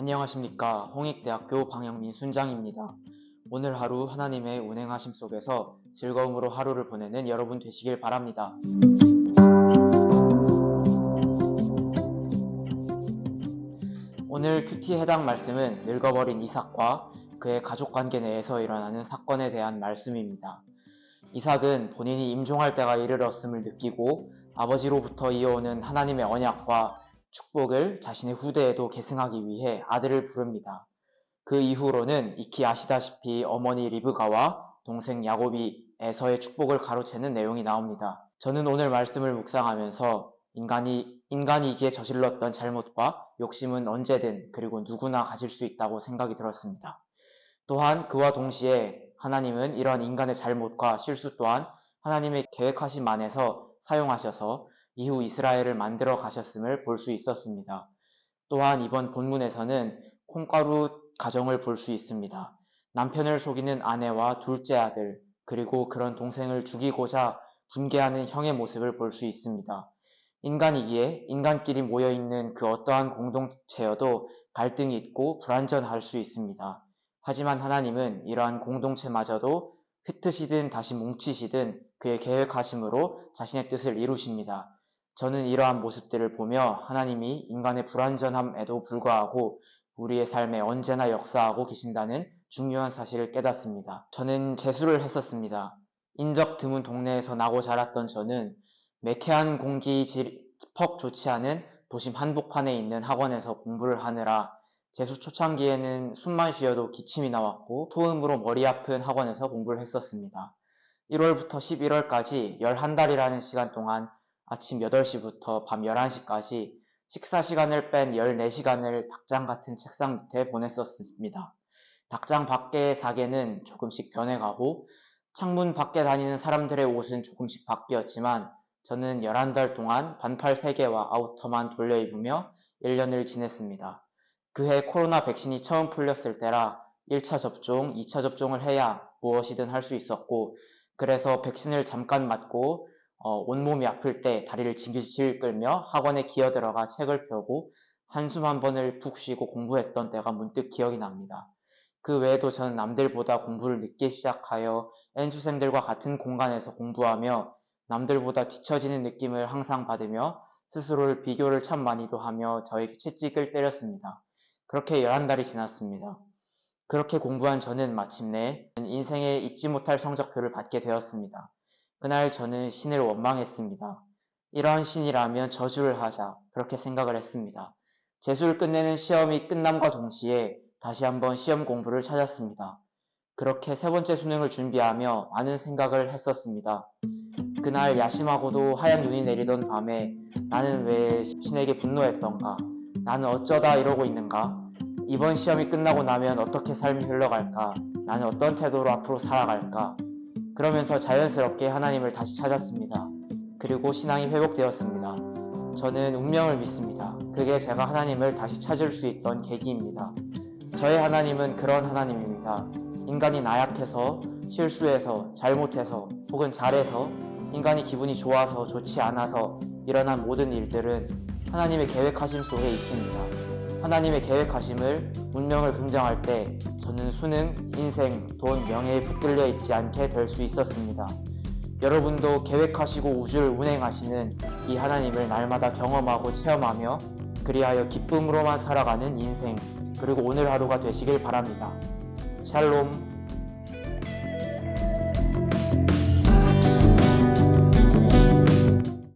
안녕하십니까. 홍익대학교 방영민 순장입니다. 오늘 하루 하나님의 운행하심 속에서 즐거움으로 하루를 보내는 여러분 되시길 바랍니다. 오늘 큐티 해당 말씀은 늙어버린 이삭과 그의 가족 관계 내에서 일어나는 사건에 대한 말씀입니다. 이삭은 본인이 임종할 때가 이르렀음을 느끼고 아버지로부터 이어오는 하나님의 언약과 축복을 자신의 후대에도 계승하기 위해 아들을 부릅니다. 그 이후로는 익히 아시다시피 어머니 리브가와 동생 야곱이 에서의 축복을 가로채는 내용이 나옵니다. 저는 오늘 말씀을 묵상하면서 인간이 인간이기에 저질렀던 잘못과 욕심은 언제든 그리고 누구나 가질 수 있다고 생각이 들었습니다. 또한 그와 동시에 하나님은 이러한 인간의 잘못과 실수 또한 하나님의 계획하신 안에서 사용하셔서 이후 이스라엘을 만들어 가셨음을 볼 수 있었습니다. 또한 이번 본문에서는 콩가루 가정을 볼 수 있습니다. 남편을 속이는 아내와 둘째 아들, 그리고 그런 동생을 죽이고자 분개하는 형의 모습을 볼 수 있습니다. 인간이기에 인간끼리 모여있는 그 어떠한 공동체여도 갈등이 있고 불완전할 수 있습니다. 하지만 하나님은 이러한 공동체마저도 흩으시든 다시 뭉치시든 그의 계획하심으로 자신의 뜻을 이루십니다. 저는 이러한 모습들을 보며 하나님이 인간의 불완전함에도 불구하고 우리의 삶에 언제나 역사하고 계신다는 중요한 사실을 깨닫습니다. 저는 재수를 했었습니다. 인적 드문 동네에서 나고 자랐던 저는 매캐한 공기 퍽 좋지 않은 도심 한복판에 있는 학원에서 공부를 하느라 재수 초창기에는 숨만 쉬어도 기침이 나왔고 소음으로 머리 아픈 학원에서 공부를 했었습니다. 1월부터 11월까지 11달이라는 시간 동안 아침 8시부터 밤 11시까지 식사 시간을 뺀 14시간을 닭장 같은 책상 밑에 보냈었습니다. 닭장 밖의 사계는 조금씩 변해가고 창문 밖에 다니는 사람들의 옷은 조금씩 바뀌었지만 저는 11달 동안 반팔 3개와 아우터만 돌려 입으며 1년을 지냈습니다. 그해 코로나 백신이 처음 풀렸을 때라 1차 접종, 2차 접종을 해야 무엇이든 할 수 있었고 그래서 백신을 잠깐 맞고 어, 온몸이 아플 때 다리를 질질 끌며 학원에 기어 들어가 책을 펴고 한숨 한 번을 푹 쉬고 공부했던 때가 문득 기억이 납니다. 그 외에도 저는 남들보다 공부를 늦게 시작하여 N수생들과 같은 공간에서 공부하며 남들보다 뒤처지는 느낌을 항상 받으며 스스로를 비교를 참 많이도 하며 저에게 채찍을 때렸습니다. 그렇게 11달이 지났습니다. 그렇게 공부한 저는 마침내 인생에 잊지 못할 성적표를 받게 되었습니다. 그날 저는 신을 원망했습니다. 이러한 신이라면 저주를 하자 그렇게 생각을 했습니다. 재수를 끝내는 시험이 끝남과 동시에 다시 한번 시험 공부를 찾았습니다. 그렇게 세 번째 수능을 준비하며 많은 생각을 했었습니다. 그날 야심하고도 하얀 눈이 내리던 밤에 나는 왜 신에게 분노했던가? 나는 어쩌다 이러고 있는가? 이번 시험이 끝나고 나면 어떻게 삶이 흘러갈까? 나는 어떤 태도로 앞으로 살아갈까? 그러면서 자연스럽게 하나님을 다시 찾았습니다. 그리고 신앙이 회복되었습니다. 저는 운명을 믿습니다. 그게 제가 하나님을 다시 찾을 수 있던 계기입니다. 저의 하나님은 그런 하나님입니다. 인간이 나약해서, 실수해서, 잘못해서, 혹은 잘해서, 인간이 기분이 좋아서, 좋지 않아서 일어난 모든 일들은 하나님의 계획하심 속에 있습니다. 하나님의 계획하심을 운명을 긍정할 때 저는 수능, 인생, 돈, 명예에 붙들려 있지 않게 될 수 있었습니다. 여러분도 계획하시고 우주를 운행하시는 이 하나님을 날마다 경험하고 체험하며 그리하여 기쁨으로만 살아가는 인생 그리고 오늘 하루가 되시길 바랍니다. 샬롬